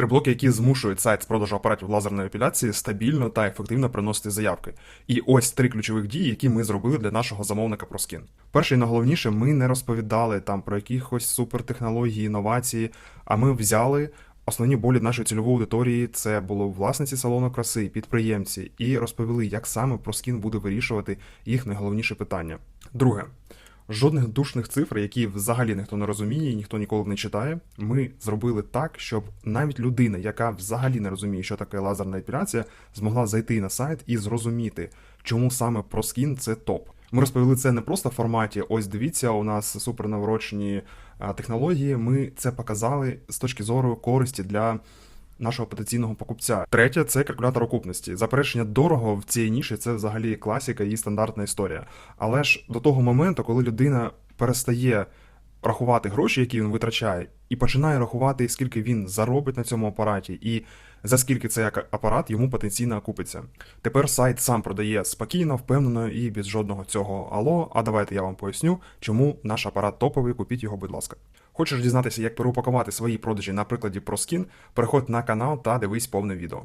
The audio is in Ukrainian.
Три блоки, які змушують сайт з продажу апаратів лазерної епіляції стабільно та ефективно приносити заявки. І ось три ключових дії, які ми зробили для нашого замовника ProSkin. Перше і найголовніше, ми не розповідали там про якихось супертехнології, інновації, а ми взяли. Основні болі нашої цільової аудиторії це було власниці салону краси, підприємці, і розповіли, як саме ProSkin буде вирішувати їх найголовніше питання. Друге, жодних душних цифр, які взагалі ніхто не розуміє, і ніхто ніколи не читає. Ми зробили так, щоб навіть людина, яка взагалі не розуміє, що таке лазерна епіляція, змогла зайти на сайт і зрозуміти, чому саме ProSkin – це топ. Ми розповіли це не просто в форматі. Ось дивіться, у нас супернаворочні технології. Ми це показали з точки зору користі для нашого потенційного покупця. Третє це калькулятор окупності. Заперечення дорого в цій ніші це взагалі класіка і стандартна історія. Але ж до того моменту, коли людина перестає рахувати гроші, які він витрачає, і починає рахувати, скільки він заробить на цьому апараті, і за скільки цей апарат йому потенційно окупиться. Тепер сайт сам продає спокійно, впевнено і без жодного цього алло. А давайте я вам поясню, чому наш апарат топовий. Купіть його, будь ласка. Хочеш дізнатися, як переупакувати свої продажі на прикладі ProSkin? Переходь на канал та дивись повне відео.